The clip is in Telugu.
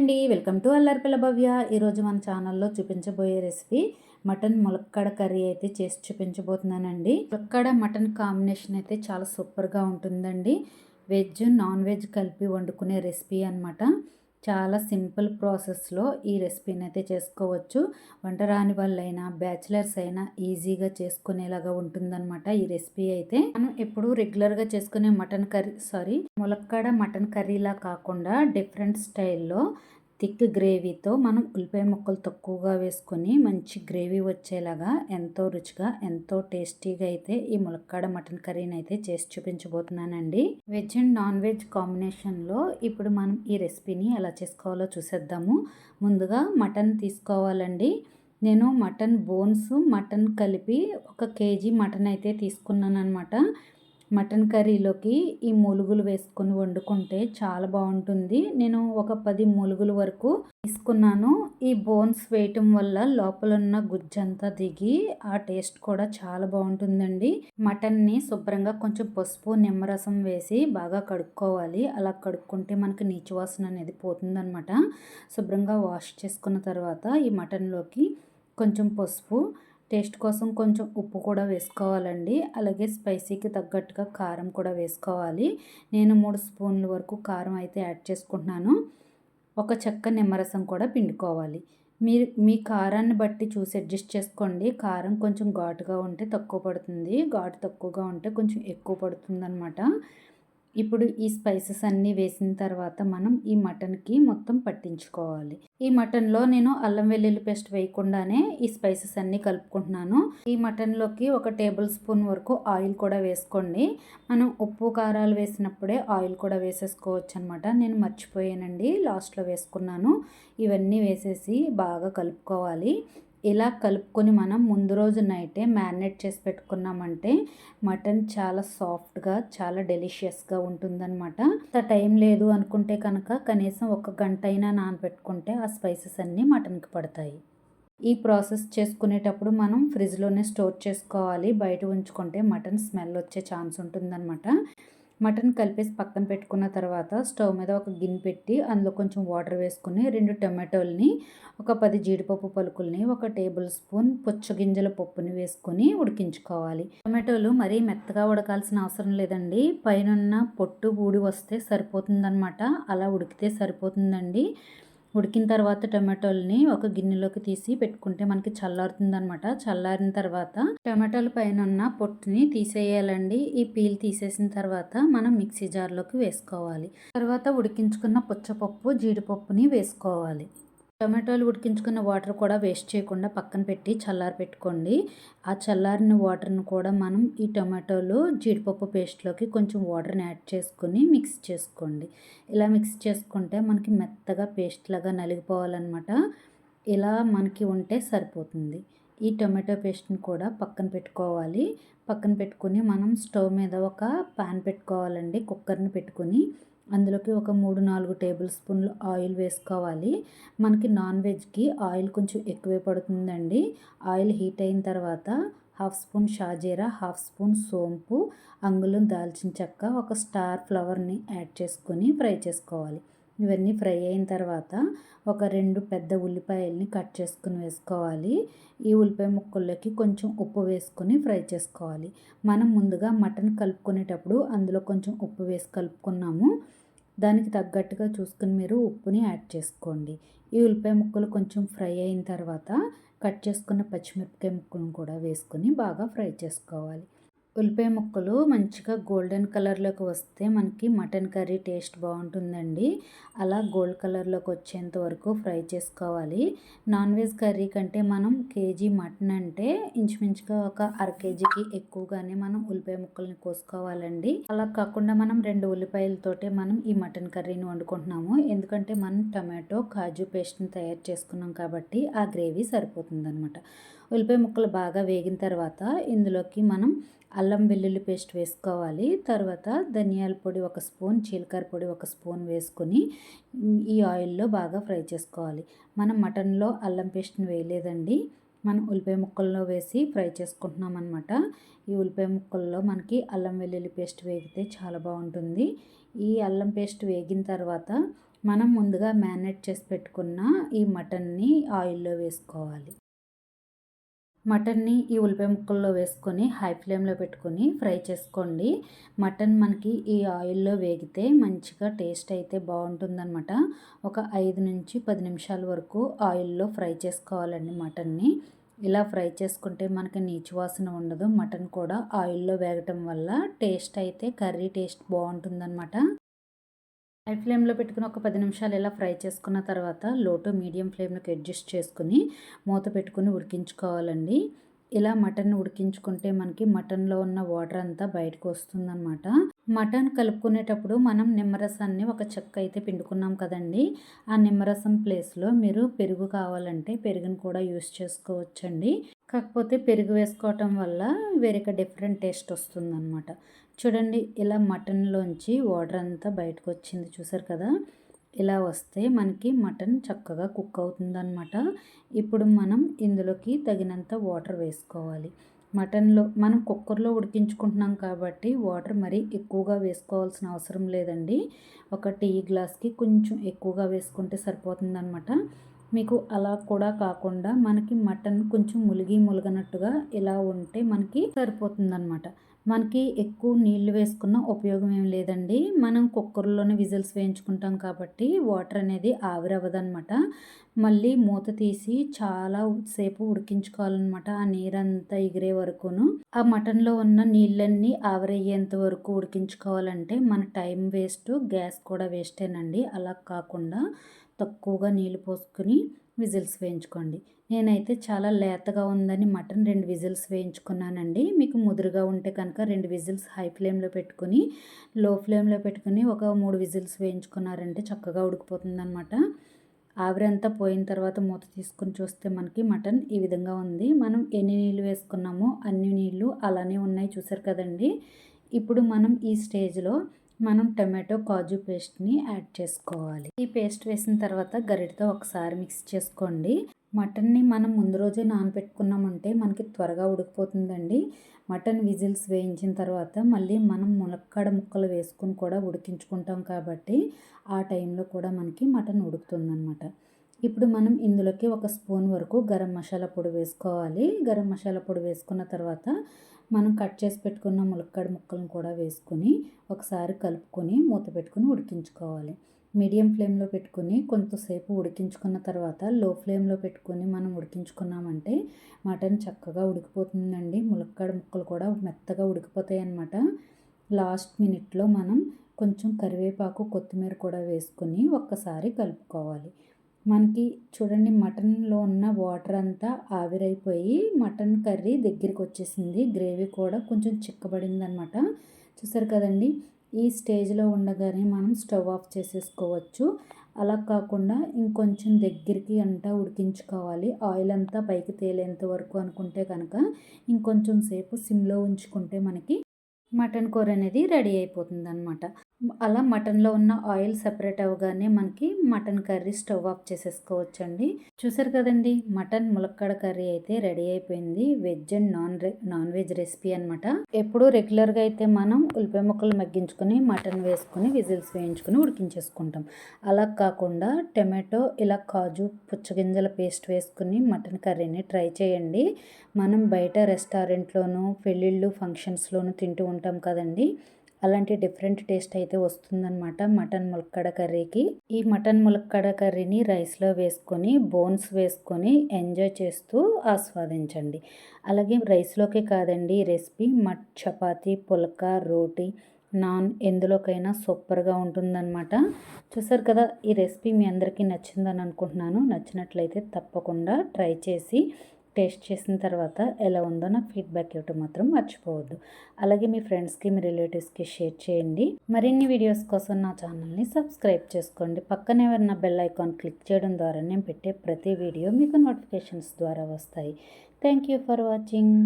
అండి. Welcome to Allaripilla Bhavya. ఈరోజు మన ఛానల్లో చూపించబోయే రెసిపీ మటన్ ములక్కడ కర్రీ అయితే చేసి చూపించబోతున్నానండి. ములక్కడ మటన్ కాంబినేషన్ అయితే చాలా సూపర్గా ఉంటుందండి. వెజ్ నాన్ వెజ్ కలిపి వండుకునే రెసిపీ అనమాట చాలా సింపుల్ ప్రాసెస్లో ఈ రెసిపీని అయితే చేసుకోవచ్చు. వంట రాని వాళ్ళైనా బ్యాచిలర్స్ అయినా ఈజీగా చేసుకునేలాగా ఉంటుందన్నమాట ఈ రెసిపీ అయితే. మనం ఎప్పుడు రెగ్యులర్గా చేసుకునే మటన్ కర్రీ సారీ ములక్కడ మటన్ కర్రీలా కాకుండా డిఫరెంట్ స్టైల్లో థిక్ గ్రేవీతో మనం ఉల్లిపాయ ముక్కలు తక్కువగా వేసుకొని మంచి గ్రేవీ వచ్చేలాగా ఎంతో రుచిగా ఎంతో టేస్టీగా అయితే ఈ ములక్కాడ మటన్ కర్రీని అయితే చేసి చూపించబోతున్నానండి. వెజ్ అండ్ నాన్ వెజ్ కాంబినేషన్లో ఇప్పుడు మనం ఈ రెసిపీని ఎలా చేసుకోవాలో చూసేద్దాము. ముందుగా మటన్ తీసుకోవాలండి. నేను మటన్ బోన్స్ మటన్ కలిపి ఒక కేజీ మటన్ అయితే తీసుకున్నాను అనమాట మటన్ కర్రీలోకి ఈ మూలుగులు వేసుకొని వండుకుంటే చాలా బాగుంటుంది. నేను ఒక పది మూలుగుల వరకు తీసుకున్నాను. ఈ బోన్స్ వేయటం వల్ల లోపల ఉన్న గుజ్జంతా దిగి ఆ టేస్ట్ కూడా చాలా బాగుంటుందండి. మటన్ని శుభ్రంగా కొంచెం పసుపు నిమ్మరసం వేసి బాగా కడుక్కోవాలి. అలా కడుక్కుంటే మనకి నీచు వాసన అనేది పోతుందనమాట శుభ్రంగా వాష్ చేసుకున్న తర్వాత ఈ మటన్లోకి కొంచెం పసుపు టేస్ట్ కోసం కొంచెం ఉప్పు కూడా వేసుకోవాలండి. అలాగే స్పైసీకి తగ్గట్టుగా కారం కూడా వేసుకోవాలి. నేను మూడు స్పూన్ల వరకు కారం అయితే యాడ్ చేసుకుంటున్నాను. ఒక చెక్క నిమ్మరసం కూడా పిండుకోవాలి. మీరు మీ కారాన్ని బట్టి చూసి అడ్జస్ట్ చేసుకోండి. కారం కొంచెం ఘాటుగా ఉంటే తక్కువ పడుతుంది. ఘాటు తక్కువగా ఉంటే కొంచెం ఎక్కువ పడుతుంది అనమాట ఇప్పుడు ఈ స్పైసెస్ అన్నీ వేసిన తర్వాత మనం ఈ మటన్కి మొత్తం పట్టించుకోవాలి. ఈ మటన్లో నేను అల్లం వెల్లుల్లి పేస్ట్ వేయకుండానే ఈ స్పైసెస్ అన్నీ కలుపుకుంటున్నాను. ఈ మటన్లోకి ఒక టేబుల్ స్పూన్ వరకు ఆయిల్ కూడా వేసుకోండి. మనం ఉప్పు కారాలు వేసినప్పుడే ఆయిల్ కూడా వేసేసుకోవచ్చు అనమాట నేను మర్చిపోయానండి లాస్ట్లో వేసుకున్నాను. ఇవన్నీ వేసేసి బాగా కలుపుకోవాలి. ఇలా కలుపుకొని మనం ముందు రోజు నైటే మ్యారినేట్ చేసి పెట్టుకున్నామంటే మటన్ చాలా సాఫ్ట్గా చాలా డెలిషియస్గా ఉంటుందన్నమాట. అంత టైం లేదు అనుకుంటే కనుక కనీసం ఒక గంట అయినా నానబెట్టుకుంటే ఆ స్పైసెస్ అన్నీ మటన్కి పడతాయి. ఈ ప్రాసెస్ చేసుకునేటప్పుడు మనం ఫ్రిడ్జ్లోనే స్టోర్ చేసుకోవాలి. బయట ఉంచుకుంటే మటన్ స్మెల్ వచ్చే ఛాన్స్ ఉంటుందన్నమాట. మటన్ కలిపేసి పక్కన పెట్టుకున్న తర్వాత స్టవ్ మీద ఒక గిన్నె పెట్టి అందులో కొంచెం వాటర్ వేసుకుని రెండు టమాటోల్ని ఒక పది జీడిపప్పు పలుకుల్ని ఒక టేబుల్ స్పూన్ పుచ్చగింజల పప్పుని వేసుకొని ఉడికించుకోవాలి. టమాటోలు మరీ మెత్తగా ఉడకాల్సిన అవసరం లేదండి. పైన పొట్టు ఊడి వస్తే సరిపోతుందన్నమాట. అలా ఉడికితే సరిపోతుందండి. ఉడికిన తర్వాత టమాటోల్ని ఒక గిన్నెలోకి తీసి పెట్టుకుంటే మనకి చల్లారుతుంది అనమాట చల్లారిన తర్వాత టమాటోల పైన ఉన్న పొట్టుని తీసేయాలండి. ఈ పీల్ తీసేసిన తర్వాత మనం మిక్సీ జార్లోకి వేసుకోవాలి. తర్వాత ఉడికించుకున్న పుచ్చపప్పు జీడిపప్పుని వేసుకోవాలి. టమాటోలు ఉడికించుకున్న వాటర్ కూడా వేస్ట్ చేయకుండా పక్కన పెట్టి చల్లారి పెట్టుకోండి. ఆ చల్లారిన వాటర్ని కూడా మనం ఈ టమాటోలు జీడిపప్పు పేస్ట్లోకి కొంచెం వాటర్ని యాడ్ చేసుకుని మిక్స్ చేసుకోండి. ఇలా మిక్స్ చేసుకుంటే మనకి మెత్తగా పేస్ట్ లాగా నలిగిపోవాలన్నమాట. ఇలా మనకి ఉంటే సరిపోతుంది. ఈ టొమాటో పేస్ట్ని కూడా పక్కన పెట్టుకోవాలి. పక్కన పెట్టుకుని మనం స్టవ్ మీద ఒక పాన్ పెట్టుకోవాలండి. కుక్కర్ని పెట్టుకుని అందులోకి ఒక మూడు నాలుగు టేబుల్ స్పూన్లు ఆయిల్ వేసుకోవాలి. మనకి నాన్ వెజ్కి ఆయిల్ కొంచెం ఎక్కువే పడుతుందండి. ఆయిల్ హీట్ అయిన తర్వాత హాఫ్ స్పూన్ షాజీరా హాఫ్ స్పూన్ సోంపు అంగుళం దాల్చిన చెక్క ఒక స్టార్ ఫ్లవర్ని యాడ్ చేసుకొని ఫ్రై చేసుకోవాలి. ఇవన్నీ ఫ్రై అయిన తర్వాత ఒక రెండు పెద్ద ఉల్లిపాయల్ని కట్ చేసుకుని వేసుకోవాలి. ఈ ఉల్లిపాయ ముక్కల్లోకి కొంచెం ఉప్పు వేసుకొని ఫ్రై చేసుకోవాలి. మనం ముందుగా మటన్ కలుపుకునేటప్పుడు అందులో కొంచెం ఉప్పు వేసి కలుపుకున్నాము. దానికి తగ్గట్టుగా చూసుకుని మీరు ఉప్పుని యాడ్ చేసుకోండి. ఈ ఉల్లిపాయ ముక్కలు కొంచెం ఫ్రై అయిన తర్వాత కట్ చేసుకున్న పచ్చిమిరపకాయ ముక్కలను కూడా వేసుకొని బాగా ఫ్రై చేసుకోవాలి. ఉల్లిపాయ ముక్కలు మంచిగా గోల్డెన్ కలర్లోకి వస్తే మనకి మటన్ కర్రీ టేస్ట్ బాగుంటుందండి. అలా గోల్డ్ కలర్లోకి వచ్చేంత వరకు ఫ్రై చేసుకోవాలి. నాన్ వెజ్ కర్రీ కంటే మనం కేజీ మటన్ అంటే ఇంచుమించుగా ఒక అర కేజీకి ఎక్కువగానే మనం ఉల్లిపాయ ముక్కల్ని కోసుకోవాలండి. అలా కాకుండా మనం రెండు ఉల్లిపాయలతోటే మనం ఈ మటన్ కర్రీని వండుకుంటున్నాము. ఎందుకంటే మనం టమాటో కాజు పేస్ట్ని తయారు చేసుకున్నాం కాబట్టి ఆ గ్రేవీ సరిపోతుంది ఉల్లిపాయ ముక్కలు బాగా వేగిన తర్వాత ఇందులోకి మనం అల్లం వెల్లుల్లి పేస్ట్ వేసుకోవాలి. తర్వాత ధనియాల పొడి ఒక స్పూన్ జీలకర్ర పొడి ఒక స్పూన్ వేసుకొని ఈ ఆయిల్లో బాగా ఫ్రై చేసుకోవాలి. మనం మటన్లో అల్లం పేస్ట్ని వేయలేదండి. మనం ఉల్లిపాయ ముక్కల్లో వేసి ఫ్రై చేసుకుంటున్నాం అనమాట ఈ ఉల్లిపాయ ముక్కల్లో మనకి అల్లం వెల్లుల్లి పేస్ట్ వేగితే చాలా బాగుంటుంది. ఈ అల్లం పేస్ట్ వేగిన తర్వాత మనం ముందుగా మ్యారినేట్ చేసి పెట్టుకున్న ఈ మటన్ని ఆయిల్లో వేసుకోవాలి. మటన్ని ఈ ఉల్లిపాయ ముక్కల్లో వేసుకొని హై ఫ్లేమ్లో పెట్టుకొని ఫ్రై చేసుకోండి. మటన్ మనకి ఈ ఆయిల్లో వేగితే మంచిగా టేస్ట్ అయితే బాగుంటుందన్నమాట. ఒక ఐదు నుంచి పది నిమిషాల వరకు ఆయిల్లో ఫ్రై చేసుకోవాలండి మటన్ని. ఇలా ఫ్రై చేసుకుంటే మనకి నీచు వాసన ఉండదు. మటన్ కూడా ఆయిల్లో వేగటం వల్ల టేస్ట్ అయితే కర్రీ టేస్ట్ బాగుంటుందన్నమాట. హై ఫ్లేమ్లో పెట్టుకుని ఒక పది నిమిషాలు ఇలా ఫ్రై చేసుకున్న తర్వాత లోటు మీడియం ఫ్లేమ్లోకి అడ్జస్ట్ చేసుకుని మూత పెట్టుకుని ఉడికించుకోవాలండి. ఇలా మటన్ ఉడికించుకుంటే మనకి మటన్లో ఉన్న వాటర్ అంతా బయటకు వస్తుందన్నమాట. మటన్ కలుపుకునేటప్పుడు మనం నిమ్మరసాన్ని ఒక చెక్క అయితే పిండుకున్నాం కదండి. ఆ నిమ్మరసం ప్లేస్లో మీరు పెరుగు కావాలంటే పెరుగును కూడా యూస్ చేసుకోవచ్చండి. కాకపోతే పెరుగు వేసుకోవటం వల్ల వేరొక డిఫరెంట్ టేస్ట్ వస్తుందన్నమాట. చూడండి ఇలా మటన్లోంచి వాటర్ అంతా బయటకు వచ్చింది చూసారు కదా? ఇలా వస్తే మనకి మటన్ చక్కగా కుక్ అవుతుందన్నమాట. ఇప్పుడు మనం ఇందులోకి తగినంత వాటర్ వేసుకోవాలి. మటన్లో మనం కుక్కర్లో ఉడికించుకుంటున్నాం కాబట్టి వాటర్ మరీ ఎక్కువగా వేసుకోవాల్సిన అవసరం లేదండి. ఒక టీ గ్లాస్కి కొంచెం ఎక్కువగా వేసుకుంటే సరిపోతుందన్నమాట. మీకు అలా కూడా కాకుండా మనకి మటన్ కొంచెం ములిగి ములగనట్టుగా ఇలా ఉంటే మనకి సరిపోతుందన్నమాట. మనకి ఎక్కువ నీళ్ళు వేసుకున్న ఉపయోగం ఏం లేదండి. మనం కుక్కర్లోనే విజిల్స్ వేయించుకుంటాం కాబట్టి వాటర్ అనేది ఆవిరవ్వదనమాట మళ్ళీ మూత తీసి చాలా సేపు ఉడికించుకోవాలన్నమాట. ఆ నీరంతా ఎగిరే వరకును. ఆ మటన్లో ఉన్న నీళ్ళన్నీ ఆవిరయ్యేంత వరకు ఉడికించుకోవాలంటే మన టైం వేస్ట్ గ్యాస్ కూడా వేస్టేనండి. అలా కాకుండా తక్కువగా నీళ్ళు పోసుకుని విజిల్స్ వేయించుకోండి. నేనైతే చాలా లేతగా ఉందని మటన్ రెండు విజిల్స్ వేయించుకున్నానండి. మీకు ముదురుగా ఉంటే కనుక రెండు విజిల్స్ హై ఫ్లేమ్లో పెట్టుకుని లో ఫ్లేమ్లో పెట్టుకుని ఒక మూడు విజిల్స్ వేయించుకున్నారంటే చక్కగా ఉడికిపోతుందనమాట ఆవిరంతా పోయిన తర్వాత మూత తీసుకుని చూస్తే మనకి మటన్ ఈ విధంగా ఉంది. మనం ఎన్ని నీళ్ళు వేసుకున్నామో అన్ని నీళ్ళు అలానే ఉన్నాయి చూసారు కదండి. ఇప్పుడు మనం ఈ స్టేజ్లో మనం టమాటో కాజు పేస్ట్ని యాడ్ చేసుకోవాలి. ఈ పేస్ట్ వేసిన తర్వాత గరిటతో ఒకసారి మిక్స్ చేసుకోండి. మటన్ని మనం ముందు రోజే నానబెట్టుకున్నామంటే మనకి త్వరగా ఉడికిపోతుందండి. మటన్ విజిల్స్ వేయించిన తర్వాత మళ్ళీ మనం ములక్కాడ ముక్కలు వేసుకుని కూడా ఉడికించుకుంటాం కాబట్టి ఆ టైంలో కూడా మనకి మటన్ ఉడుకుతుందన్నమాట. ఇప్పుడు మనం ఇందులోకి ఒక స్పూన్ వరకు గరం మసాలా పొడి వేసుకోవాలి. గరం మసాలా పొడి వేసుకున్న తర్వాత మనం కట్ చేసి పెట్టుకున్న ములక్కాడ ముక్కలను కూడా వేసుకొని ఒకసారి కలుపుకొని మూత పెట్టుకుని ఉడికించుకోవాలి. మీడియం ఫ్లేమ్లో పెట్టుకుని కొంతసేపు ఉడికించుకున్న తర్వాత లో ఫ్లేమ్లో పెట్టుకొని మనం ఉడికించుకున్నామంటే మటన్ చక్కగా ఉడికిపోతుందండి. ములక్కాడ ముక్కలు కూడా మెత్తగా ఉడికిపోతాయి అన్నమాట లాస్ట్ మినిట్లో మనం కొంచెం కరివేపాకు కొత్తిమీర కూడా వేసుకొని ఒక్కసారి కలుపుకోవాలి. మనకి చూడండి మటన్లో ఉన్న వాటర్ అంతా ఆవిరైపోయి మటన్ కర్రీ దగ్గరికి వచ్చేసింది. గ్రేవీ కూడా కొంచెం చిక్కబడింది అనమాట చూసారు కదండి ఈ స్టేజ్లో ఉండగానే మనం స్టవ్ ఆఫ్ చేసేసుకోవచ్చు. అలా కాకుండా ఇంకొంచెం దగ్గరికి అంతా ఉడికించుకోవాలి. ఆయిల్ అంతా పైకి తేలేంత వరకు అనుకుంటే కనుక ఇంకొంచెం సేపు సిమ్లో ఉంచుకుంటే మనకి మటన్ కూర అనేది రెడీ అయిపోతుంది అనమాట అలా మటన్లో ఉన్న ఆయిల్ సపరేట్ అవ్వగానే మనకి మటన్ కర్రీ స్టవ్ ఆఫ్ చేసేసుకోవచ్చండి. చూసారు కదండి మటన్ ములక్కడ కర్రీ అయితే రెడీ అయిపోయింది. Veg and non non veg recipe అనమాట ఎప్పుడు రెగ్యులర్గా అయితే మనం ఉల్లిపాయ ముక్కలు మగ్గించుకొని మటన్ వేసుకొని విజిల్స్ వేయించుకొని ఉడికించేసుకుంటాం. అలా కాకుండా టమాటో ఇలా కాజు పుచ్చగింజల పేస్ట్ వేసుకుని మటన్ కర్రీని ట్రై చేయండి. మనం బయట రెస్టారెంట్లోనూ పెళ్ళిళ్ళు ఫంక్షన్స్లోనూ తింటూ ఉంటాం కదండి. అలాంటి డిఫరెంట్ టేస్ట్ అయితే వస్తుందన్నమాట. మటన్ ములక్కడ కర్రీకి. ఈ మటన్ ములక్కడ కర్రీని రైస్లో వేసుకొని బోన్స్ వేసుకొని ఎంజాయ్ చేస్తూ ఆస్వాదించండి. అలాగే రైస్లోకే కాదండి ఈ రెసిపీ మట్ చపాతీ పులక రోటీ నాన్ ఎందులోకైనా సూపర్గా ఉంటుందన్నమాట. చూసారు కదా ఈ రెసిపీ మీ అందరికీ నచ్చిందని అనుకుంటున్నాను. నచ్చినట్లయితే తప్పకుండా ట్రై చేసి టేస్ట్ చేసిన తర్వాత ఎలా ఉందో నాకు ఫీడ్బ్యాక్ ఇవ్వటం మాత్రం మర్చిపోవద్దు. అలాగే మీ ఫ్రెండ్స్కి మీ రిలేటివ్స్కి షేర్ చేయండి. మరిన్ని వీడియోస్ కోసం నా ఛానల్ని సబ్స్క్రైబ్ చేసుకోండి. పక్కనే ఉన్న బెల్ ఐకాన్ క్లిక్ చేయడం ద్వారా నేను పెట్టే ప్రతి వీడియో మీకు నోటిఫికేషన్స్ ద్వారా వస్తాయి. Thank you for watching.